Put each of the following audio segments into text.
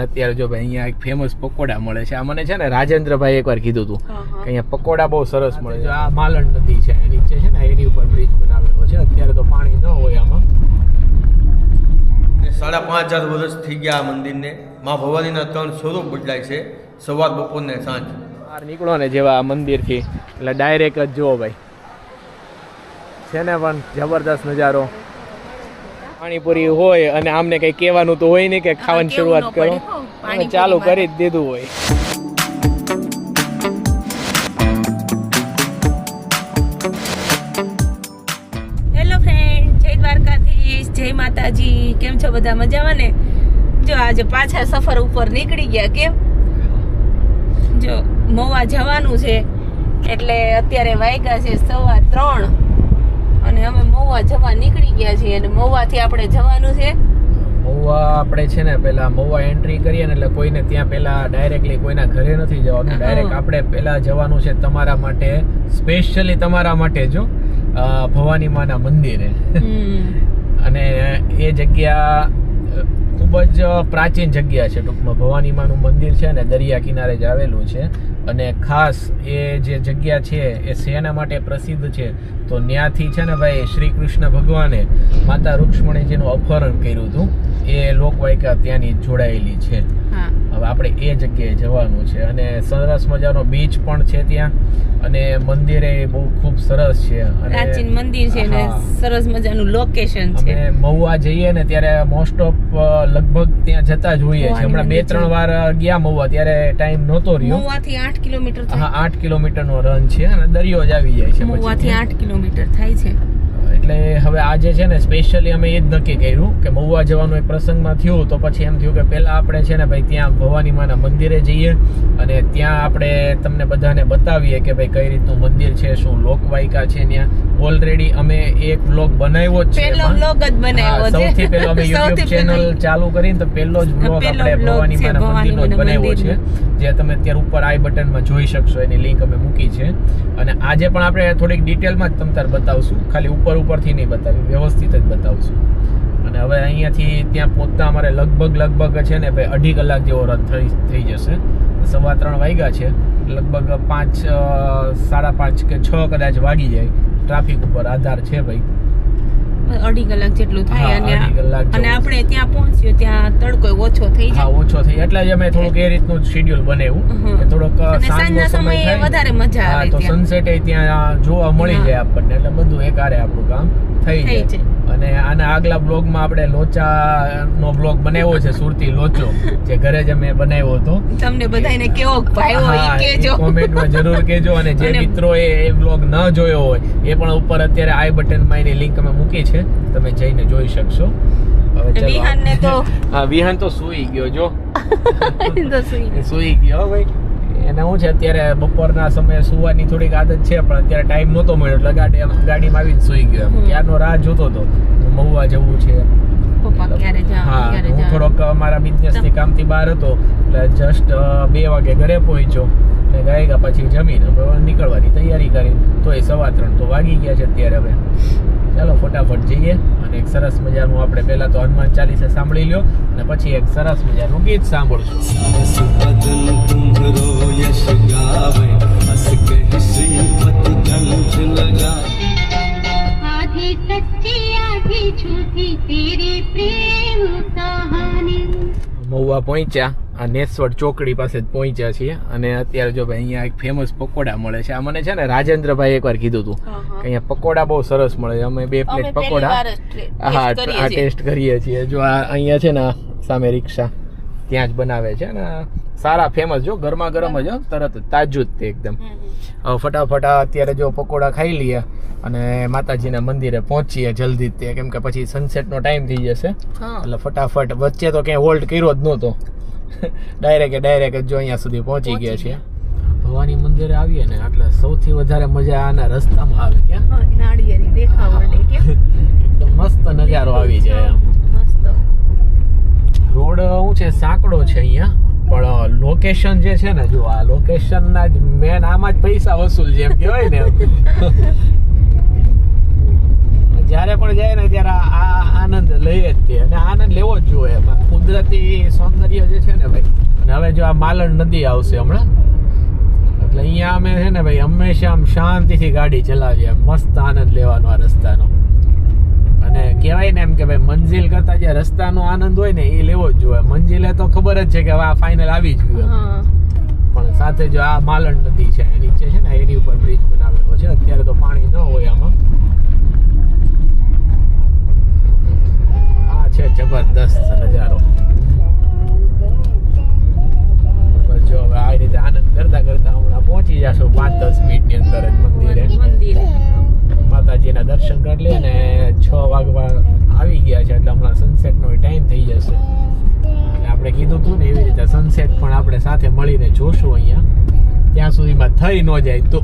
અત્યારે જો ભાઈ અહીંયા એક ફેમસ પકોડા મળે છે. આ મને છે ને રાજેન્દ્રભાઈ એકવાર કીધું હતું કે અહીંયા પકોડા બહુ સરસ મળે છે. આ માલણ નદી છે એની નીચે છે ને એની ઉપર બ્રિજ બનાવેલો છે. અત્યારે તો પાણી ન હોય આમાં. સાડા પાંચ હજાર વર્ષ થઈ ગયા આ મંદિરને. મા ભવાનીના ત્રણ સ્વરૂપ બદલાય છે. સવાર બપોર ને સાંજ. બહાર નીકળો ને જેવા આ મંદિરથી. એટલે ડાયરેક્ટ જ જુઓ ભાઈ. છે ને પણ જબરદસ્ત નજારો. પાણીપુરી હોય અને આમને કઈ કહેવાનું તો હોય નહીં કે ખાવાની શરૂઆત કરો. ચાલુ કરી જ દીધું હોય. હેલો ફ્રેન્ડ જય દ્વારકાધીશ જય માતાજી. કેમ છો બધા મજામાં ને? જો આજે પાછા સફર ઉપર નીકળી ગયા કેમ? જો મોવા જવાનું છે એટલે અત્યારે વાગ્યા છે સવા ત્રણ. અને અમે મહુવા જવા નીકળી ગયા છીએ અને મહુવાથી આપણે જવાનું છે. મહુવા આપણે છે ને પેલા મહુવા એન્ટ્રી કરીએ ને એટલે કોઈને ત્યાં પેલા ડાયરેક્ટલી કોઈના ઘરે નથી જવાનું. ડાયરેક્ટ આપણે પેલા જવાનું છે તમારા માટે સ્પેશિયલી તમારા માટે જો ભવાની માના મંદિરે. અને એ જગ્યા ખૂબ જ પ્રાચીન જગ્યા છે ટૂંકમાં. ભવાની માનું મંદિર છે ને દરિયા કિનારે જ આવેલું છે. અને ખાસ એ જે જગ્યા છે, એ શેના માટે પ્રસિદ્ધ છે. તો ત્યાંથી છે ને ભાઈ શ્રી કૃષ્ણ ભગવાને માતા રૂક્ષ્મણીજીનું અપહરણ કર્યું હતું. એ લોકવાયકા ત્યાંની જોડાયેલી છે. હવે આપણે એ જગ્યાએ જવાનું છે. અને સરસ મજાનો બીચ પણ છે ત્યાં. અને મંદિરે બહુ ખૂબ સરસ છે. અને પ્રાચીન મંદિર છે ને સરસ મજાનું લોકેશન છે. અમે મહુવા જઈએ ને ત્યારે મોસ્ટ ઓફ લગભગ ત્યાં જતા જ હોઈએ છીએ. હમણાં બે ત્રણ વાર ગયા મહુવા. ત્યારે ટાઈમ નહોતો રહ્યો. મોવાથી આઠ કિલોમીટર હા થાય આઠ કિલોમીટર નો રન છે અને દરિયો જ આવી જાય છે પછી. આઠ કિલોમીટર થાય છે. એટલે હવે આજે છે ને સ્પેશિયલી અમે એ જ નક્કી કર્યું કે મહુવા જવાનું એક પ્રસંગમાં થયું તો પછી એમ થયું કે પહેલાં આપણે છે ને ભાઈ ત્યાં ભવાની માના મંદિરે જઈએ અને ત્યાં આપણે તમને બધાને બતાવીએ કે ભાઈ કઈ રીતનું મંદિર છે શું લોકવાયકા છે ત્યાં. ઓલરેડી અમે એક બ્લોગ બનાવ્યો જ છે પહેલો એમાં. જ બનાવ્યો છે. સૌથી પહેલો અમે YouTube ચેનલ ચાલુ કરીને તો પહેલો જ બ્લોગ આપણે ભવાની માના મંદિરનો જ બનાવ્યો છે. જે તમે અત્યારે ઉપર આઈ બટનમાં જોઈ શકશો એની લિંક અમે મૂકી છે. અને આજે પણ આપણે થોડીક ડિટેલમાં જ તમ તાર બતાવશું. ખાલી ઉપર ઉપરથી નહીં બતાવી વ્યવસ્થિત જ બતાવશું અને હવે અહીંયાથી ત્યાં પહોંચતા અમારે લગભગ લગભગ છે ને ભાઈ અઢી કલાક જેવો રદ થઈ થઈ જશે. સવા ત્રણ વાગ્યા છે, લગભગ પાંચ સાડા પાંચ કે છ કદાચ વાગી જાય. ટ્રાફિક ઉપર આધાર છે ભાઈ. અઢી કલાક જેટલું થાય અને અને આપણે ત્યાં પહોંચ્યો ત્યાં તડકો ઓછો થઈ જાય. ઓછો થઈ એટલે જ અમે થોડુંક એ રીતનું શેડ્યુલ બનાવ્યું. કે થોડોક સાંજનો સમય વધારે મજા આવે તો. સનસેટ ત્યાં જોવા મળી જાય આપણને. એટલે બધું એકારે આપણું કામ થઈ થઈ જાય. અને આના આગલા બ્લોગમાં આપણે લોચા નો બ્લોગ બનાવ્યો છે સુરતી લોચો જે ઘરે જ અમે બનાવ્યો હતો. તમને બધાને કેવો ભાઈઓ એ કેજો. કોમેન્ટમાં જરૂર કહેજો અને જે મિત્રો મિત્રોએ એ બ્લોગ ન જોયો હોય એ પણ ઉપર અત્યારે આઈ બટનમાં એની લિંક અમે મૂકી છે તમે જઈને જોઈ શકશો. હવે ને તો હા વિહાન તો સૂઈ ગયો જો. સૂઈ ગયો. ભાઈ. એને શું છે અત્યારે બપોરના સમયે સુવાની થોડીક આદત છે પણ અત્યારે ટાઈમ નહોતો મળ્યો. એટલે ગાડી ગાડીમાં આવી જ સૂઈ ગયો. એમ. ક્યારનો રાહ જોતો હતો. મહુવા જવું છે. હા હું થોડોક અમારા બિઝનેસની કામથી બહાર હતો. એટલે જસ્ટ બે વાગે ઘરે પહોંચ્યો. ને ગાયગા પછી જમીને. નીકળવાની તૈયારી કરી તો એ સવા ત્રણ તો વાગી ગયા છે અત્યારે હવે. ચાલો ફટાફટ જઈએ અને એક સરસ મજાનું આપણે પહેલા તો હનુમાન ચાલીસા સાંભળી લ્યો અને પછી એક સરસ મજાનું ગીત સાંભળશું बदन तुम्हरो यश गावे हस कहि श्रीपत कंठ लगा आधी सच्ची आधी झूठी तेरे प्रेम कहानी મહુવા પહોંચ્યા આ નેસવડ ચોકડી પાસે જ પહોંચ્યા છીએ અને અત્યારે જો ભાઈ અહીંયા એક ફેમસ પકોડા મળે છે. આ મને છે ને રાજેન્દ્રભાઈ એકવાર કીધું હતું. કે અહીંયા પકોડા બહુ સરસ મળે. છે અમે બે પ્લેટ પકોડા હા આ ટેસ્ટ કરીએ છીએ. જો આ અહીંયા છે ને સામે રિક્ષા ત્યાં જ બનાવે છે ને સારા ફેમસ જો ગરમા ગરમ જ હો, તરત તાજું જ તે એકદમ. ફટાફટ અત્યારે જો પકોડા ખાઈ લઈએ અને માતાજીના મંદિરે પહોંચીએ જલ્દી જ તે કેમ કે પછી સનસેટનો ટાઈમ થઈ જશે. એટલે ફટાફટ વચ્ચે તો ક્યાંય હોલ્ડ કર્યો જ નહોતો. ડાયરેક્ટ ડાયરેક્ટ જ અહીંયા સુધી પહોંચી ગયા છે છીએ. ભવાની મંદિરે આવીએ ને એટલે સૌથી વધારે મજા આના રસ્તામાં આવે ક્યાં? નાળિયેરી દેખાવ એકદમ મસ્ત નજારો આવી જાય એમ. રોડ શું છે? સાંકડો છે અહીંયા. પણ લોકેશન જે છે ને જો આ લોકેશન ના જ મેન આમાં જ પૈસા વસૂલ છે એમ કહેવાય ને જ્યારે પણ જાય ને ત્યારે આ આ આનંદ લઈએ જ તે અને આનંદ લેવો જ જોઈએ એમાં. કુદરતી સૌંદર્ય જે છે ને ભાઈ અને હવે જો આ માલણ નદી આવશે હમણાં એટલે અહીંયા અમે છે ને ભાઈ હંમેશા આમ શાંતિથી ગાડી ચલાવીએ મસ્ત આનંદ લેવાનો આ રસ્તાનો. અને કહેવાય ને એમ કે ભાઈ મંજિલ કરતા જે રસ્તાનો આનંદ હોય ને એ લેવો જ જોઈએ. મંજિલે તો ખબર જ છે કે આ ફાઇનલ આવી જ ગયું પણ સાથે જો આ માલણ નદી છે એની નીચે છે ને એની ઉપર બ્રિજ બનાવેલો છે. અત્યારે તો પાણી ન હોય આમાં. આ છે જબરદસ્ત નજારો. રીતે આનંદ કરતા કરતા હમણાં પહોંચી જશો પાંચ દસ મિનિટની અંદર જ મંદિરે. મંદિરે. માતાજીના દર્શન કરી લે ને છ વાગવા આવી ગયા છે એટલે હમણાં સનસેટનો ટાઈમ થઈ જશે. એટલે આપણે કીધું હતું ને એવી રીતે સનસેટ પણ આપણે સાથે મળીને જોશું અહીંયા. ત્યાં સુધીમાં થઈ ન જાય તો.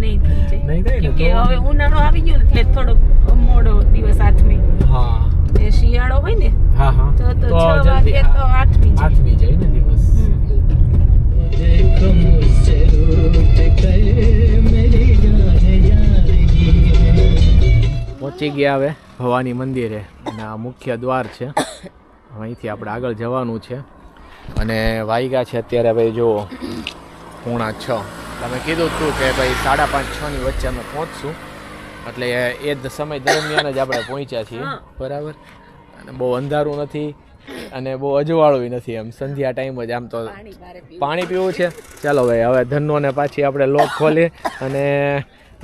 નહીં થઈ જાય. નહીં થાય કે હવે ઉનાળો આવી ગયો એટલે થોડોક મોડો દિવસ આઠમી હા. એ શિયાળો હોય ને હા હા. તો તો છ વાગે તો આઠમી આઠમી જાય. ને દિવસ. પહોંચી ગયા હવે ભવાની મંદિરે અને આ મુખ્ય દ્વાર છે. અહીંથી આપણે આગળ જવાનું છે. અને વાયગા છે અત્યારે ભાઈ જુઓ પૂણા છ. તમે કીધું હતું કે ભાઈ સાડા પાંચ છની વચ્ચે અમે પહોંચશું. એટલે એ જ સમય દરમિયાન જ આપણે પહોંચ્યા છીએ. બરાબર? અને બહુ અંધારું નથી. અને બહુ અજવાળું નથી એમ. સંધ્યા ટાઈમ જ આમ તો પાણી પીવું છે. ચાલો ભાઈ હવે ધનોને પાછી આપણે લોક ખોલી અને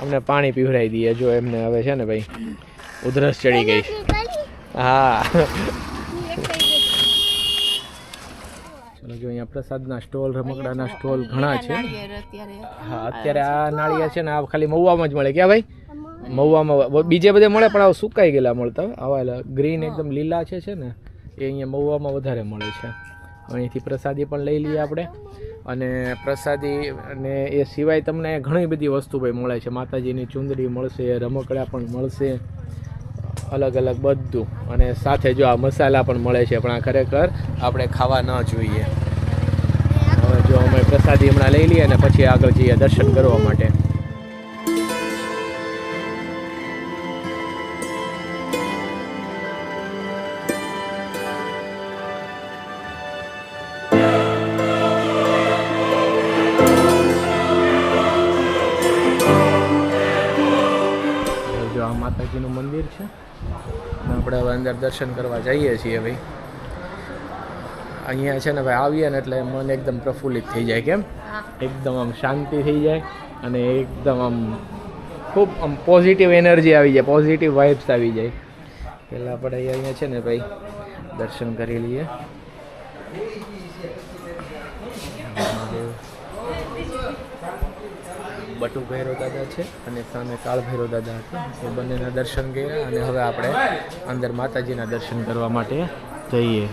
અમને પાણી પીવડાવી દઈએ જો એમને હવે છે ને ભાઈ ઉધરસ ચડી ગઈ હા. ચલો જો અહીંયા પ્રસાદના સ્ટોલ રમકડાના સ્ટોલ ઘણા છે. હા અત્યારે આ નાળિયેર છે ને આ ખાલી મહુવામાં જ મળે. ક્યાં ભાઈ? મહુવામાં. બીજે બધે મળે પણ આ સુકાઈ ગયેલા મળતા આવા ગ્રીન એકદમ લીલા છે છે ને. એ અહીંયા મહુવામાં વધારે મળે છે. અહીંથી પ્રસાદી પણ લઈ લઈએ આપણે. અને પ્રસાદી અને એ સિવાય તમને ઘણી બધી વસ્તુ ભાઈ મળે છે. માતાજીની ચુંદડી મળશે, રમકડા પણ મળશે, અલગ અલગ બધું. અને સાથે જો આ મસાલા પણ મળે છે, પણ આ ખરેખર આપણે ખાવા ન જોઈએ. હવે જો અમે પ્રસાદી હમણાં લઈ લઈએ અને પછી આગળ જઈએ દર્શન કરવા માટે. માતાજીનું મંદિર છે. આપણે હવે અંદર દર્શન કરવા જઈએ છીએ ભાઈ. અહીંયા છે ને ભાઈ આવીએ ને એટલે મન એકદમ પ્રફુલ્લિત થઈ જાય કેમ? એકદમ આમ શાંતિ થઈ જાય અને એકદમ આમ ખૂબ આમ પોઝિટિવ એનર્જી આવી જાય પોઝિટિવ વાઇબ્સ આવી જાય. પહેલાં આપણે અહીંયા છે ને ભાઈ દર્શન કરી લઈએ. બટુ ભૈરવ દાદા છે અને સામે કાળ ભૈરવ દાદા હતા. એ બંનેના દર્શન કર્યા અને હવે આપણે અંદર માતાજીના દર્શન કરવા માટે જઈએ.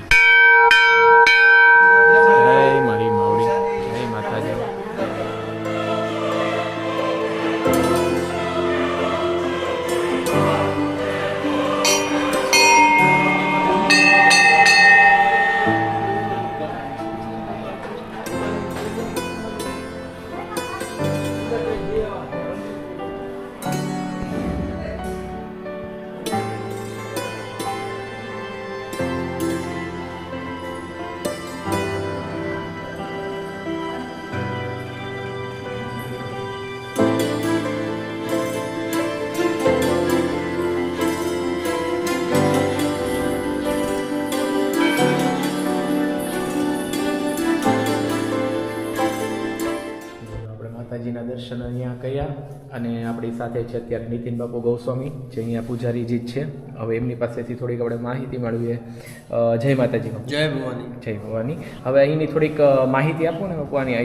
દર્શન અહીંયા કર્યા અને આપણી સાથે છે અત્યારે નીતિન બાપુ ગૌસ્વામી જે અહીંયા પૂજારીજી છે. હવે એમની પાસેથી થોડીક આપણે માહિતી મેળવીએ. જય માતાજી જય ભવાની. જય ભવાની. હવે અહીંની થોડીક માહિતી આપો ને ભગવાની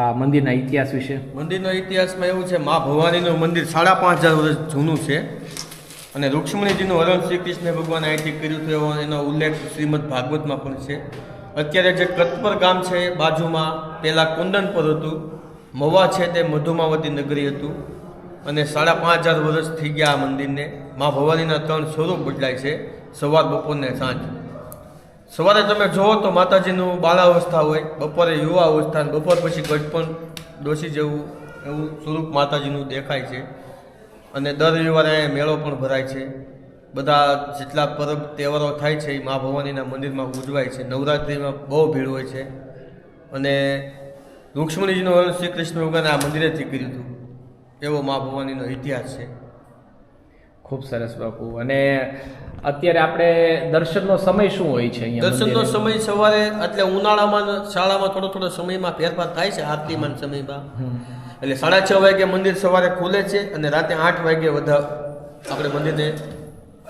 આ મંદિરના ઇતિહાસ વિશે. મંદિરનો ઇતિહાસમાં એવું છે મા ભવાનીનું મંદિર સાડા પાંચ હજાર વર્ષ જૂનું છે. અને રૂક્ષ્મણીજીનું હરણ શ્રી કૃષ્ણ ભગવાન અહીંથી કર્યું હતું એવો એનો ઉલ્લેખ શ્રીમદ ભાગવતમાં પણ છે. અત્યારે જે કતપર ગામ છે બાજુમાં પહેલાં કુંદન પર હતું. મવા છે તે મધુમાવતી નગરી હતું અને સાડા પાંચ હજાર વર્ષ થઈ ગયા આ મંદિરને. મા ભવાનીના ત્રણ સ્વરૂપ બદલાય છે સવાર બપોરને સાંજ. સવારે તમે જુઓ તો માતાજીનું બાળાવસ્થા હોય, બપોરે યુવા અવસ્થા બપોર પછી ગઢપણ ડોસી જેવું એવું સ્વરૂપ માતાજીનું દેખાય છે. અને દર રવિવારે અહીંયા મેળો પણ ભરાય છે. બધા જેટલા પરબ તહેવારો થાય છે એ મા ભવાનીના મંદિરમાં ઉજવાય છે. નવરાત્રિમાં બહુ ભીડ હોય છે. અને રૂક્ષ્મણીજીનું વરણ શ્રી કૃષ્ણ ભગવાન આ મંદિરેથી કર્યું હતું. એવો મા ભવાનીનો ઇતિહાસ છે. ખૂબ સરસ બાપુ. અને અત્યારે આપણે દર્શનનો સમય શું હોય છે દર્શનનો સમય સવારે એટલે ઉનાળામાં શાળામાં થોડો થોડો સમયમાં ફેરફાર થાય છે આરતીમાં સમયમાં. એટલે સાડા છ વાગે મંદિર સવારે ખુલે છે અને રાતે આઠ વાગે બધા આપણે મંદિરને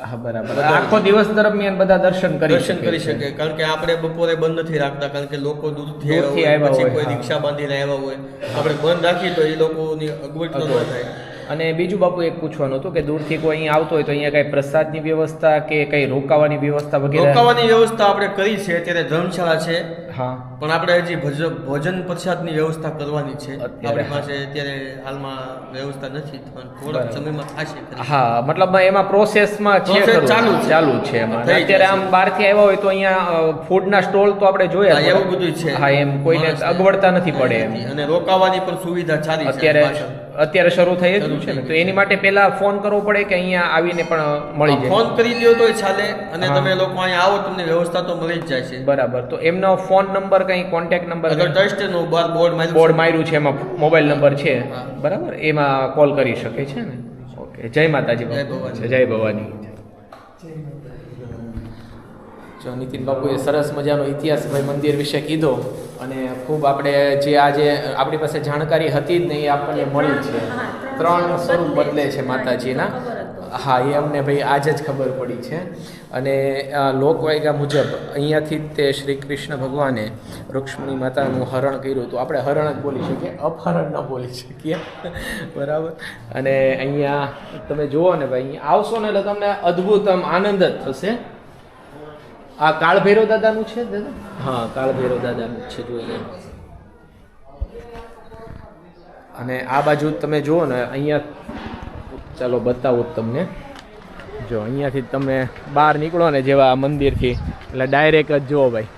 હા બરાબર. આખો દિવસ દરમિયાન બધા દર્શન કરી દર્શન કરી શકે. કારણ કે આપણે બપોરે બંધ નથી રાખતા. કારણ કે લોકો દૂરથી આવ્યા હોય પછી કોઈ. રિક્ષા બાંધીને આવ્યા હોય. આપણે બંધ રાખીએ તો એ લોકોની અગવડ ન થાય. અને બીજું બાપુ એક પૂછવાનું હતું કે દૂરથી કોઈ અહીંયા આવતો હોય તો અહીંયા કઈ પ્રસાદની વ્યવસ્થા કે કઈ રોકાવાની વ્યવસ્થા વગેરે? રોકાવાની વ્યવસ્થા આપણે કરી છે અત્યારે ધર્મશાળા છે. હા. પણ આપણે હજી ભોજન પ્રસાદની વ્યવસ્થા કરવાની છે. આપણી પાસે અત્યારે હાલમાં વ્યવસ્થા નથી પણ થોડા સમયમાં થશે હા મતલબ એમાં પ્રોસેસમાં છે ચાલુ ચાલુ છે અત્યારે. આમ બહારથી આવ્યા હોય તો અહીંયા ફૂડના સ્ટોલ તો આપણે જોયા એવું બધું છે. હા એમ કોઈને અગવડતા નથી પડે અને રોકાવાની પણ સુવિધા સારી છે અત્યારે. અત્યારે શરૂ થઈ જ છે ને? તો એની માટે પહેલા ફોન કરવો પડે કે અહીંયા આવીને પણ મળી જાય? ફોન કરી લ્યો તોય ચાલે અને તમે લોકો અહીંયા આવો તમને વ્યવસ્થા તો મળી જ જાય છે. બરાબર. તો એમનો ફોન નંબર કઈ કોન્ટેક્ટ નંબર અગર ટ્રસ્ટનું બાર બોર્ડ માર્યું બોર્ડ માર્યું છે એમાં મોબાઈલ નંબર છે. હા. બરાબર? એમાં કોલ કરી શકે છે ને? ઓકે. જય માતાજી જય બાપુ. ભવાની. જય ભવાની. જો નીતિન બાપુએ સરસ મજાનો ઇતિહાસ ભાઈ મંદિર વિશે કીધો. અને ખૂબ આપણે જે આજે આપણી પાસે જાણકારી હતી જ નહીં એ આપણને મળી છે. ત્રણ સ્વરૂપ બદલે છે માતાજીના. હા એ અમને ભાઈ આજે જ ખબર પડી છે. અને આ લોકવાયકા મુજબ અહીંયાથી જ તે શ્રી કૃષ્ણ ભગવાને રૂક્ષ્મણી માતાનું હરણ કર્યું હતું. આપણે હરણ જ બોલી શકીએ અપહરણ ન બોલી શકીએ. બરાબર? અને અહીંયા તમે જુઓ ને ભાઈ અહીંયા આવશો ને એટલે તમને અદ્ભુત આમ આનંદ જ થશે. આ કાળભૈરવ દાદાનું છે દાદા? હા કાળભૈરવ દાદાનું છે જોઈએ અને આ બાજુ તમે જુઓ ને અહીંયા ચાલો બતાવું જ તમને. જો અહીંયાથી તમે બહાર નીકળો ને જેવા મંદિરથી એટલે ડાયરેક્ટ જ જુઓ ભાઈ.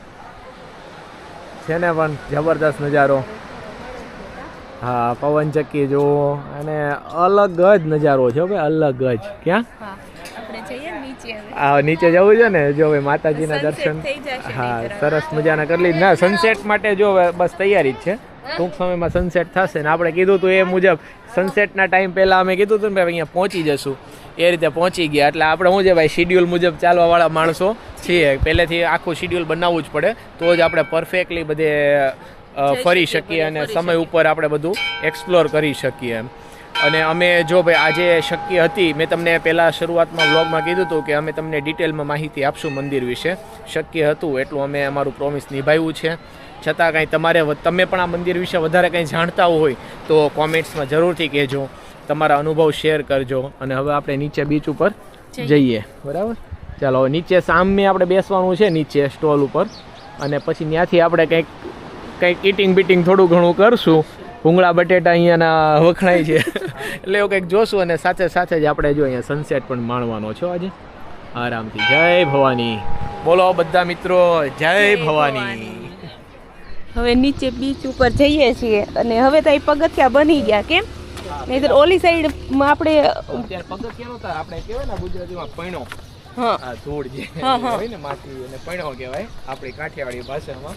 છે ને પણ જબરદસ્ત નજારો. હા પવન ચક્કી જુઓ. અને અલગ જ નજારો છે હો ભાઈ અલગ જ. ક્યાં હા આપણે જઈએ નીચે હવે આ નીચે જવું છે ને જો હવે માતાજીના દર્શન. હા સરસ મજાના કરી લીધ. ના સનસેટ માટે જો બસ તૈયારી જ છે. ટૂંક સમયમાં સનસેટ થશે ને આપણે કીધું હતું એ મુજબ સનસેટના ટાઈમ પહેલાં અમે કીધું હતું ને ભાઈ અહીંયા પહોંચી જશું. એ રીતે પહોંચી ગયા. એટલે આપણે શું છે ભાઈ શિડ્યુલ મુજબ ચાલવાવાળા માણસો છીએ. પહેલેથી આખું શિડ્યુલ બનાવવું જ પડે. તો જ આપણે પરફેક્ટલી બધે ફરી શકીએ અને સમય ઉપર આપણે બધું એક્સપ્લોર કરી શકીએ એમ. અને અમે જો ભાઈ આજે શક્ય હતી મેં તમને પહેલાં શરૂઆતમાં વ્લોગમાં કીધું હતું કે અમે તમને ડિટેલમાં માહિતી આપશું મંદિર વિશે. શક્ય હતું એટલું અમે અમારું પ્રોમિસ નિભાવ્યું છે. છતાં કાંઈ તમારે તમે પણ આ મંદિર વિશે વધારે કંઈ જાણતા હોય તો કોમેન્ટ્સમાં જરૂરથી કહેજો. તમારા અનુભવ શેર કરજો. અને હવે આપણે નીચે બીચ ઉપર જઈએ. બરાબર? ચાલો હવે નીચે સામે આપણે બેસવાનું છે નીચે સ્ટોલ ઉપર. અને પછી ત્યાંથી આપણે કંઈક કંઈક ઇટિંગ બીટિંગ થોડું ઘણું કરશું. ભૂંગળા બટેટા અહીંયાના વખણાય છે. એટલે એવું કંઈક જોશું અને સાથે સાથે જ આપણે જો અહીંયા સનસેટ પણ માણવાનો છો આજે. આરામથી. જય ભવાની. બોલો બધા મિત્રો જય ભવાની. હવે નીચે બીચ ઉપર જઈએ છીએ અને હવે તો એ પગથિયા બની ગયા કેમ? નહીતર ઓલી સાઈડમાં આપણે અત્યારે પગથિયા નહોતા આપણે કહેવાય ને ગુજરાતીમાં પૈણો. આ ધૂળ જે. હોય ને માટી અને પૈણો કહેવાય આપણી કાઠિયાવાડી ભાષામાં.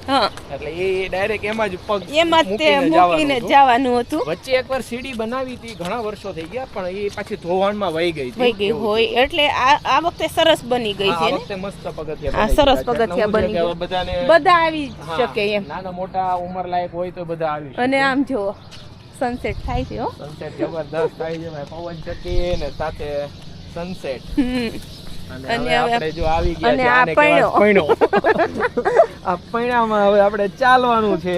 એટલે એ ડાયરેક્ટ એમાં જ પગ એમાં જ તે મૂકીને જવાનું હતું. વચ્ચે એકવાર સીડી બનાવી હતી ઘણા વર્ષો થઈ ગયા પણ એ પાછી ધોવાણમાં વહી ગઈ વહી ગઈ હોય. એટલે આ આ વખતે સરસ બની ગઈ છે આ વખતે મસ્ત પગથિયા આ સરસ પગથિયા બની ગયા. બધાને બધા આવી શકે એમ. નાના મોટા ઉંમર લાયક હોય તો બધા આવી અને આમ જુઓ સનસેટ થાય છે હો. સનસેટ જબરદસ્ત થાય છે. પવન ચક્કી ને સાથે સનસેટ હમ. અને અને હવે હવે આપણે જો આવી ગયા છે આને કહેવાય પૈણો. પૈણો. આ પૈણામાં હવે આપણે ચાલવાનું છે.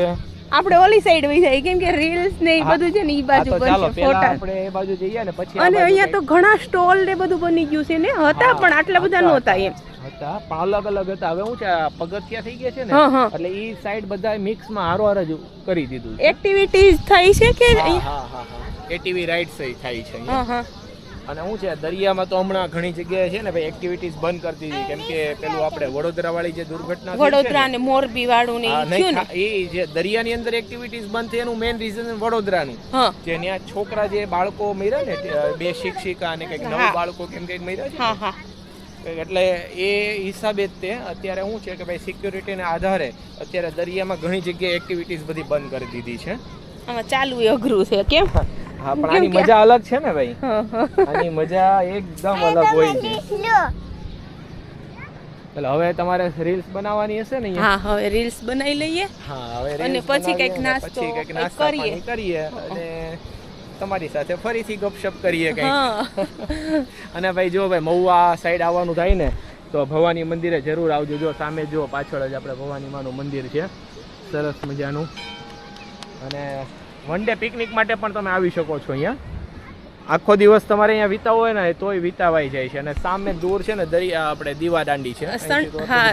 આપણે ઓલી સાઈડ વહી જાય કેમ કે રીલ્સ ને એ બધું છે ને ઈ બાજુ ચાલો ફોટા આપણે એ બાજુ જઈએ ને પછી અને અહીંયા તો ઘણા સ્ટોલ ને બધું બની ગયું છે ને હતા પણ આટલા બધા હતા, નહોતા એમ. હતા પણ અલગ અલગ હતા. હવે શું છે પગથિયા થઈ ગયા છે ને હા, હા. એટલે ઈ સાઈડ બધા હારો હાર જ કરી દીધું. એક્ટિવિટીઝ થઈ છે કે હા હા હા હા. એટીવી રાઇડ્સ થાય છે અહીંયા. અને શું છે દરિયામાં તો હમણાં ઘણી જગ્યાએ છે ને ભાઈ એક્ટિવિટીઝ બંધ કરતી હતી કેમ કે પેલું આપણે વડોદરા વાળી જે દુર્ઘટના વડોદરા ને મોરબી વાળું ને? એ જે દરિયાની અંદર એક્ટિવિટીઝ બંધ થઈ એનું મેઇન રીઝન વડોદરાનું. નું જે ત્યાં છોકરા જે બાળકો મર્યા ને બે શિક્ષિકા અને કંઈક નવ બાળકો કેમ કંઈક મર્યા છે એટલે એ હિસાબે જ તે અત્યારે શું છે કે ભાઈ સિક્યુરિટીના આધારે અત્યારે દરિયામાં ઘણી જગ્યાએ એક્ટિવિટીઝ બધી બંધ કરી દીધી છે. આમાં ચાલુ એ અઘરું છે કેમ? હા પણ આની મજા અલગ છે ને ભાઈ. આની મજા એકદમ અલગ હોય છે. એટલે હવે તમારે રીલ્સ બનાવવાની હશે ને હા હવે રીલ્સ બનાવી લઈએ. હા હવે અને પછી કંઈક નાસ્તો પછી કંઈક કંઈક કરીએ. કરીએ અને તમારી સાથે ફરીથી ગપશપ કરીએ કઈ અને ભાઈ જો ભાઈ મહુવા સાઈડ આવવાનું થાય ને તો ભવાની મંદિરે જરૂર આવજો. જો સામે જો પાછળ જ આપણે ભવાની માનું મંદિર છે. સરસ મજાનું. અને વન ડે પિકનિક માટે પણ તમે આવી શકો છો અહીંયા. આખો દિવસ તમારે અહીંયા વિતાવો હોય ને તોય વિતાવાઈ જાય છે. અને સામે દૂર છે ને દરિયા આપણે દીવા દાંડી છે. હા.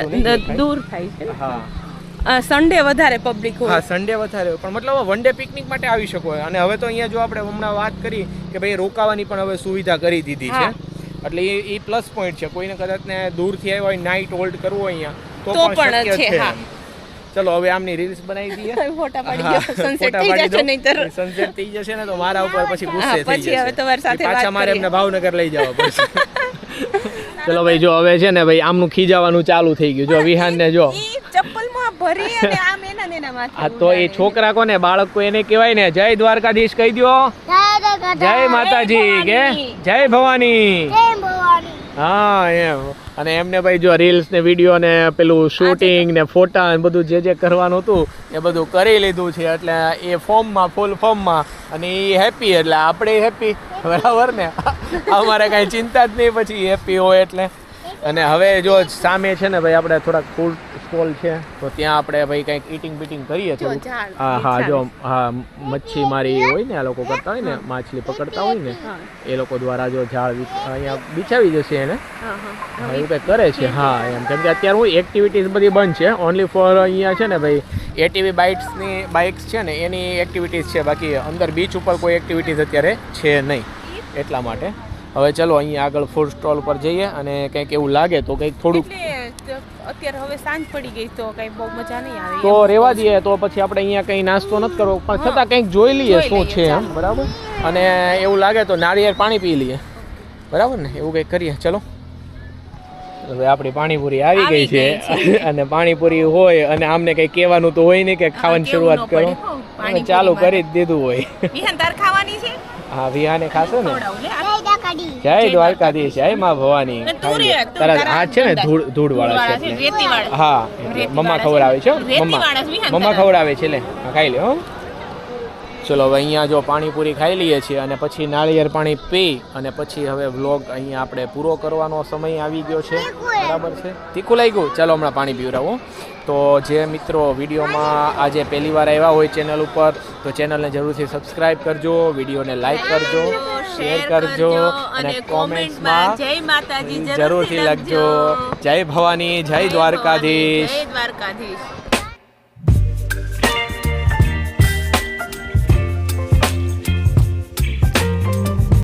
દૂર થાય. છે. હા. સન્ડે વધારે પબ્લિક હા સન્ડે વધારે પણ મતલબ વન ડે પિકનિક માટે આવી શકો અને હવે તો અહીંયા જો આપણે હમણાં વાત કરી કે ભાઈ રોકાવાની પણ હવે સુવિધા કરી દીધી છે. એટલે એ પ્લસ પોઈન્ટ છે. કોઈને કદાચ ને દૂરથી આવ્યા હોય નાઇટ હોલ્ડ કરવું હોય અહીંયા તો પણ છે, છે. હા. ચલો હવે આમની રીલ્સ બનાવી દઈએ. ફોટા પાડી દો. સનસેટ થઈ જશે નહીતર. સનસેટ થઈ જશે ને તો મારા ઉપર પછી ગુસ્સે થઈ પછી હવે તમારી સાથે પાછા મારે એમને ભાવનગર લઈ જવા પડશે. ચલો ભાઈ જો હવે છે ને ભાઈ આમનું ખીજાવાનું ચાલુ થઈ ગયું. જો વિહાન ને જો ચપ્પલમાં ભરી અને આમ એના ને માથે આ તો એ છોકરા કોને? બાળકો એને કહેવાય ને જય દ્વારકાધીશ કહી દ્યો. જય માતાજી કે? જય ભવાની. હા એમ. અને એમને ભાઈ જો રીલ્સ ને વીડિયો ને પેલું શૂટિંગ ને ફોટા ને બધું જે જે કરવાનું હતું એ બધું કરી લીધું છે. એટલે એ ફોર્મમાં ફૂલ ફોર્મમાં અને એ હેપી એટલે આપણે હેપી બરાબર ને? અમારે કાંઈ ચિંતા જ નહીં પછી હેપી હોય એટલે. અને હવે જો સામે છે ને ભાઈ આપણે થોડાક ફૂડ સ્ટોલ છે તો ત્યાં આપણે ભાઈ કંઈક ઈટિંગ બીટિંગ કરીએ તો હા હા જો હા મચ્છી મારી હોય ને આ લોકો કરતા હોય ને માછલી પકડતા હોય ને એ લોકો દ્વારા જો ઝાડ અહીંયા બિછાવી જશે એને. એવું કંઈક કરે છે હા એમ. કેમ કે અત્યારે હું એક્ટિવિટીઝ બધી બંધ છે ઓનલી ફોર અહીંયા છે ને ભાઈ એટીવી બાઇક્સની બાઇક્સ છે ને એની એક્ટિવિટીઝ છે બાકી અંદર બીચ ઉપર કોઈ એક્ટિવિટીઝ અત્યારે છે નહીં એટલા માટે. હવે ચલો અહીંયા આગળ ફૂડ સ્ટોલ પર જઈએ અને કંઈક એવું લાગે તો કંઈક થોડુંક અત્યારે હવે સાંજ પડી ગઈ તો કંઈ બહુ મજા નહીં આવે. તો રહેવા દઈએ તો પછી આપણે અહીંયા કંઈ નાસ્તો નથી કરવો પણ છતાં કંઈક જોઈ લઈએ શું છે એમ બરાબર? અને એવું લાગે તો નાળિયેર પાણી પી લઈએ. બરાબર ને? એવું કંઈક કરીએ. ચલો. હવે આપણી પાણીપુરી આવી ગઈ છે અને પાણીપુરી હોય અને આમને કંઈ કહેવાનું તો હોય નહીં કે ખાવાની શરૂઆત કરો. ચાલુ કરી જ દીધું હોય. તાર ખાવાની છે? હા વિહાને ખાશે ને? જય દ્વારકાધીશ જય માં ભવાની અને તું રે, તારા તારા છે ને ધૂળ ધૂળ વાળા છે. હા મમ્મા. ખવડાવે છે. મમ્મા મમ્મા ખવડાવે છે લે ખાઈ લે હો ચલો હવે અહીંયા જો પાણીપુરી ખાઈ લઈએ છીએ અને પછી નાળિયેર પાણી પી અને પછી હવે વ્લોગ અહીંયા આપણે પૂરો કરવાનો સમય આવી ગયો છે. બરાબર છે? તીખું લાગ્યું? ચાલો હમણાં પાણી પીવડાવું. તો જે મિત્રો વિડીયોમાં આજે પહેલી વાર આવ્યા હોય ચેનલ ઉપર તો ચેનલને જરૂરથી સબસ્ક્રાઇબ કરજો વિડીયોને લાઈક કરજો શેર કરજો અને જય માતાજી જરૂરથી લખજો. જય ભવાની જય દ્વારકાધીશ. જય દ્વારકાધીશ.